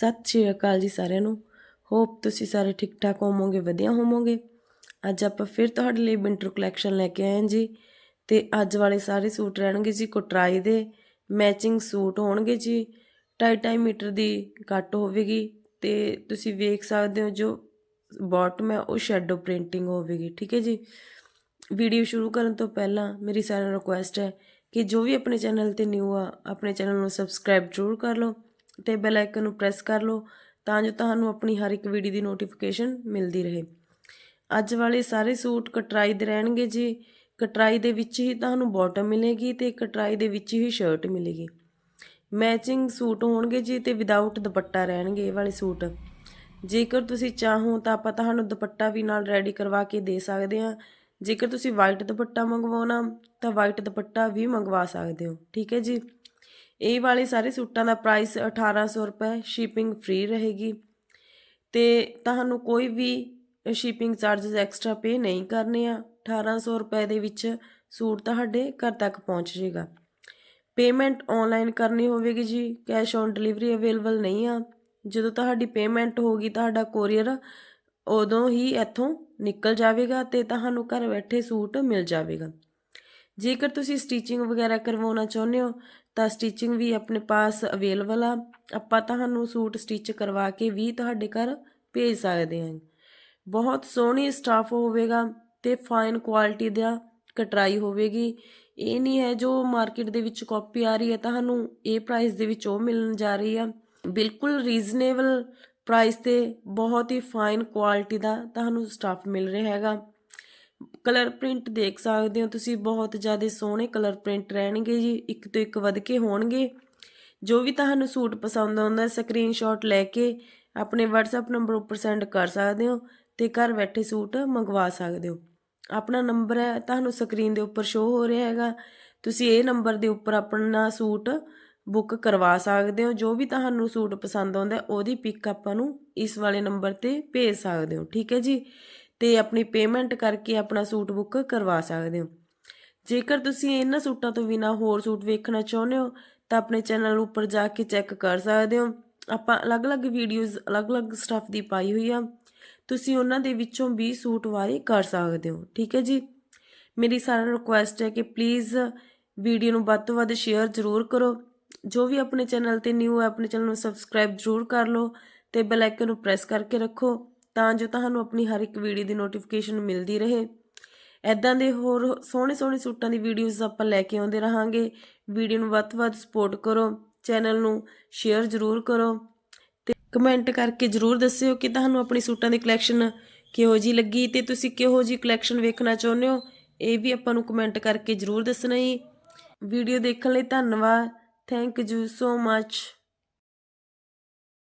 ਸਤਿ ਸ਼੍ਰੀ ਅਕਾਲ ਜੀ ਸਾਰਿਆਂ ਨੂੰ। ਹੋਪ ਤੁਸੀਂ ਸਾਰੇ ਠੀਕ ਠਾਕ ਹੋਵੋਗੇ, ਵਧੀਆ ਹੋਵੋਗੇ। ਅੱਜ ਆਪਾਂ ਫਿਰ ਤੁਹਾਡੇ ਲਈ ਵਿੰਟਰ ਕਲੈਕਸ਼ਨ ਲੈ ਕੇ ਆਏ ਹਾਂ ਜੀ। ਤੇ ਅੱਜ ਵਾਲੇ ਸਾਰੇ ਸੂਟ ਰਹਿਣਗੇ ਜੀ ਕੋਟਰਾਈ ਦੇ। ਮੈਚਿੰਗ ਸੂਟ ਹੋਣਗੇ ਜੀ। 2.5 ਮੀਟਰ ਦੀ ਕੱਟ ਹੋਵੇਗੀ ਤੇ ਤੁਸੀਂ ਵੇਖ ਸਕਦੇ ਹੋ ਜੋ ਬਾਟਮ ਹੈ, ਉਹ ਸ਼ੈਡੋ ਪ੍ਰਿੰਟਿੰਗ ਹੋਵੇਗੀ, ਠੀਕ ਹੈ ਜੀ। ਵੀਡੀਓ ਸ਼ੁਰੂ ਕਰਨ ਤੋਂ ਪਹਿਲਾਂ ਮੇਰੀ ਸਾਰਿਆਂ ਨੂੰ ਰਿਕੁਐਸਟ ਹੈ ਕਿ ਜੋ ਵੀ ਆਪਣੇ ਚੈਨਲ ਤੇ ਨਿਊ ਆ, ਆਪਣੇ ਚੈਨਲ ਨੂੰ ਸਬਸਕ੍ਰਾਈਬ ਜ਼ਰੂਰ ਕਰ ਲਓ। ਤੇ ਬੈਲ ਆਈਕਨ ਨੂੰ ਪ੍ਰੈਸ ਕਰ ਲਓ ਤਾਂ ਜੋ ਤੁਹਾਨੂੰ ਆਪਣੀ ਹਰ ਇੱਕ ਵੀਡੀਓ ਦੀ ਨੋਟੀਫਿਕੇਸ਼ਨ ਮਿਲਦੀ ਰਹੇ। ਅੱਜ ਵਾਲੇ ਸਾਰੇ ਸੂਟ ਕਟਰਾਈ ਦੇ ਰਹਿਣਗੇ ਜੀ। ਕਟਰਾਈ ਦੇ ਵਿੱਚ ਹੀ ਤੁਹਾਨੂੰ ਬਾਟਮ ਮਿਲੇਗੀ ਤੇ ਕਟਰਾਈ ਦੇ ਵਿੱਚ ਹੀ ਸ਼ਰਟ ਮਿਲੇਗੀ। ਮੈਚਿੰਗ ਸੂਟ ਹੋਣਗੇ ਜੀ ਤੇ ਵਿਦਆਊਟ ਦੁਪੱਟਾ ਰਹਿਣਗੇ ਇਹ ਵਾਲੇ ਸੂਟ। ਜੇਕਰ ਤੁਸੀਂ ਚਾਹੋ ਤਾਂ ਆਪਾਂ ਤੁਹਾਨੂੰ ਦੁਪੱਟਾ ਵੀ ਨਾਲ ਰੈਡੀ ਕਰਵਾ ਕੇ ਦੇ ਸਕਦੇ ਹਾਂ। ਜੇਕਰ ਤੁਸੀਂ ਵਾਈਟ ਦੁਪੱਟਾ ਮੰਗਵਾਉਣਾ ਤਾਂ ਵਾਈਟ ਦੁਪੱਟਾ ਵੀ ਮੰਗਵਾ ਸਕਦੇ ਹੋ। ਠੀਕ ਹੈ ਜੀ? ਇਹ ਵਾਲੇ ਸਾਰੇ ਸੂਟਾਂ ਦਾ ਪ੍ਰਾਈਸ 1800 ਰੁਪਏ ਸ਼ਿਪਿੰਗ ਫ੍ਰੀ ਰਹੇਗੀ। ਤੇ ਤੁਹਾਨੂੰ ਕੋਈ ਵੀ ਸ਼ਿਪਿੰਗ ਚਾਰजेस ਐਕਸਟਰਾ ਪੇ ਨਹੀਂ ਕਰਨੇ ਆ। 1800 ਰੁਪਏ ਦੇ ਵਿੱਚ ਸੂਟ ਤੁਹਾਡੇ ਘਰ ਤੱਕ ਪਹੁੰਚ ਜਾਏਗਾ ਪੇਮੈਂਟ ਆਨਲਾਈਨ ਕਰਨੀ ਹੋਵੇਗੀ ਜੀ। ਕੈਸ਼ ਔਨ ਡਿਲੀਵਰੀ ਅਵੇਲੇਬਲ ਨਹੀਂ ਆ। ਜਦੋਂ ਤੁਹਾਡੀ ਪੇਮੈਂਟ ਹੋਗੀ ਤੁਹਾਡਾ ਕੋਰੀਅਰ ਉਦੋਂ ਹੀ ਇੱਥੋਂ ਨਿਕਲ ਜਾਵੇਗਾ ਤੇ ਤੁਹਾਨੂੰ ਘਰ ਬੈਠੇ ਸੂਟ ਮਿਲ ਜਾਵੇਗਾ। ਜੇਕਰ ਤੁਸੀਂ ਸਟਿਚਿੰਗ ਵਗੈਰਾ ਕਰਵਾਉਣਾ ਚਾਹੁੰਦੇ ਹੋ ਤਾਂ ਸਟਿਚਿੰਗ ਵੀ ਆਪਣੇ ਪਾਸ ਅਵੇਲੇਬਲ ਆ। ਆਪਾਂ ਤੁਹਾਨੂੰ ਸੂਟ ਸਟਿਚ ਕਰਵਾ ਕੇ ਵੀ ਤੁਹਾਡੇ ਘਰ ਭੇਜ ਸਕਦੇ ਹਾਂ ਬਹੁਤ ਸੋਹਣੀ ਸਟਾਫ ਹੋਵੇਗਾ ਤੇ ਫਾਈਨ ਕੁਆਲਿਟੀ ਦਾ ਕਟਰਾਈ ਹੋਵੇਗੀ। ਇਹ ਨਹੀਂ ਹੈ ਜੋ ਮਾਰਕੀਟ ਦੇ ਵਿੱਚ ਕਾਪੀ ਆ ਰਹੀ ਹੈ, ਤੁਹਾਨੂੰ ਇਹ ਪ੍ਰਾਈਸ ਦੇ ਵਿੱਚ ਉਹ ਮਿਲਣ ਜਾ ਰਹੀ ਆ। ਬਿਲਕੁਲ ਰੀਜ਼ਨੇਬਲ ਪ੍ਰਾਈਸ ਤੇ ਬਹੁਤ ਹੀ ਫਾਈਨ ਕੁਆਲਿਟੀ ਦਾ ਤੁਹਾਨੂੰ ਸਟਾਫ ਮਿਲ ਰਿਹਾ ਹੈਗਾ। ਕਲਰ ਪ੍ਰਿੰਟ ਦੇਖ ਸਕਦੇ ਹੋ। ਤੁਸੀਂ ਬਹੁਤ ਜ਼ਿਆਦਾ ਸੋਹਣੇ ਕਲਰ ਪ੍ਰਿੰਟ ਰਹਿਣਗੇ ਜੀ, ਇੱਕ ਤੋਂ ਇੱਕ ਵਧ ਕੇ ਹੋਣਗੇ। ਜੋ ਵੀ ਤੁਹਾਨੂੰ ਸੂਟ ਪਸੰਦ ਆਉਂਦਾ ਸਕਰੀਨਸ਼ਾਟ ਲੈ ਕੇ ਆਪਣੇ WhatsApp ਨੰਬਰ ਉੱਪਰ ਸੈਂਡ ਕਰ ਸਕਦੇ ਹੋ ਤੇ ਘਰ ਬੈਠੇ ਸੂਟ ਮੰਗਵਾ ਸਕਦੇ ਹੋ। ਆਪਣਾ ਨੰਬਰ ਹੈ, ਤੁਹਾਨੂੰ ਸਕਰੀਨ ਦੇ ਉੱਪਰ ਸ਼ੋ ਹੋ ਰਿਹਾ ਹੈਗਾ। ਤੁਸੀਂ ਇਹ ਨੰਬਰ ਦੇ ਉੱਪਰ ਆਪਣਾ ਸੂਟ ਬੁੱਕ ਕਰਵਾ ਸਕਦੇ ਹੋ। ਜੋ ਵੀ ਤੁਹਾਨੂੰ ਸੂਟ ਪਸੰਦ ਆਉਂਦਾ, ਉਹਦੀ ਪਿਕ ਆਪਾਂ ਨੂੰ ਇਸ ਵਾਲੇ ਨੰਬਰ ਤੇ ਭੇਜ ਸਕਦੇ ਹੋ। ਠੀਕ ਹੈ ਜੀ? ਤੇ ਆਪਣੀ ਪੇਮੈਂਟ ਕਰਕੇ ਆਪਣਾ ਸੂਟ ਬੁੱਕ ਕਰਵਾ ਸਕਦੇ ਹੋ। ਜੇਕਰ ਤੁਸੀਂ ਇਹਨਾਂ ਸੂਟਾਂ ਤੋਂ ਬਿਨਾ ਹੋਰ ਸੂਟ ਵੇਖਣਾ ਚਾਹੁੰਦੇ ਹੋ, ਤਾਂ ਆਪਣੇ ਚੈਨਲ ਉੱਪਰ ਜਾ ਕੇ ਚੈੱਕ ਕਰ ਸਕਦੇ ਹੋ। ਆਪਾਂ ਅਲੱਗ-ਅਲੱਗ ਵੀਡੀਓਜ਼ ਅਲੱਗ-ਅਲੱਗ ਸਟੱਫ ਦੀ ਪਾਈ ਹੋਈ ਆ। ਤੁਸੀਂ ਉਹਨਾਂ ਦੇ ਵਿੱਚੋਂ ਵੀ ਸੂਟ ਵਾਏ ਕਰ ਸਕਦੇ ਹੋ, ਠੀਕ ਹੈ ਜੀ? ਮੇਰੀ ਸਾਰਿਆਂ ਨੂੰ ਰਿਕੁਐਸਟ ਹੈ ਕਿ ਪਲੀਜ਼ ਵੀਡੀਓ ਨੂੰ ਵੱਧ ਤੋਂ ਵੱਧ ਸ਼ੇਅਰ ਜ਼ਰੂਰ ਕਰੋ। ਜੋ ਵੀ ਆਪਣੇ ਚੈਨਲ ਤੇ ਨਿਊ ਹੈ, ਆਪਣੇ ਚੈਨਲ ਨੂੰ ਸਬਸਕ੍ਰਾਈਬ ਜ਼ਰੂਰ ਕਰ ਲਓ ਤੇ ਬੈਲ ਆਈਕਨ ਨੂੰ ਪ੍ਰੈਸ ਕਰਕੇ ਰੱਖੋ। ਤਾਂ ਜੋ ਤੁਹਾਨੂੰ ਆਪਣੀ ਹਰ ਇੱਕ ਵੀਡੀਓ ਦੀ ਨੋਟੀਫਿਕੇਸ਼ਨ ਮਿਲਦੀ ਰਹੇ। ਐਦਾਂ ਦੇ ਹੋਰ ਸੋਹਣੇ ਸੋਹਣੇ ਸੂਟਾਂ ਦੀ ਵੀਡੀਓਜ਼ ਆਪਾਂ ਲੈ ਕੇ ਆਉਂਦੇ ਰਹਾਂਗੇ। ਵੀਡੀਓ ਨੂੰ ਵੱਧ ਤੋਂ ਵੱਧ ਸਪੋਰਟ ਕਰੋ। ਚੈਨਲ ਨੂੰ ਸ਼ੇਅਰ ਜ਼ਰੂਰ ਕਰੋ ਤੇ ਕਮੈਂਟ ਕਰਕੇ ਜ਼ਰੂਰ ਦੱਸਿਓ ਕਿ ਤੁਹਾਨੂੰ ਆਪਣੀ ਸੂਟਾਂ ਦੀ ਕਲੈਕਸ਼ਨ ਕਿਹੋ ਜੀ ਲੱਗੀ ਤੇ ਤੁਸੀਂ ਕਿਹੋ ਜੀ ਕਲੈਕਸ਼ਨ ਵੇਖਣਾ ਚਾਹੁੰਦੇ ਹੋ। ਇਹ ਵੀ ਆਪਾਂ ਨੂੰ ਕਮੈਂਟ ਕਰਕੇ ਜ਼ਰੂਰ ਦੱਸਣਾ ਜੀ। ਵੀਡੀਓ ਦੇਖਣ ਲਈ ਧੰਨਵਾਦ। Thank you so much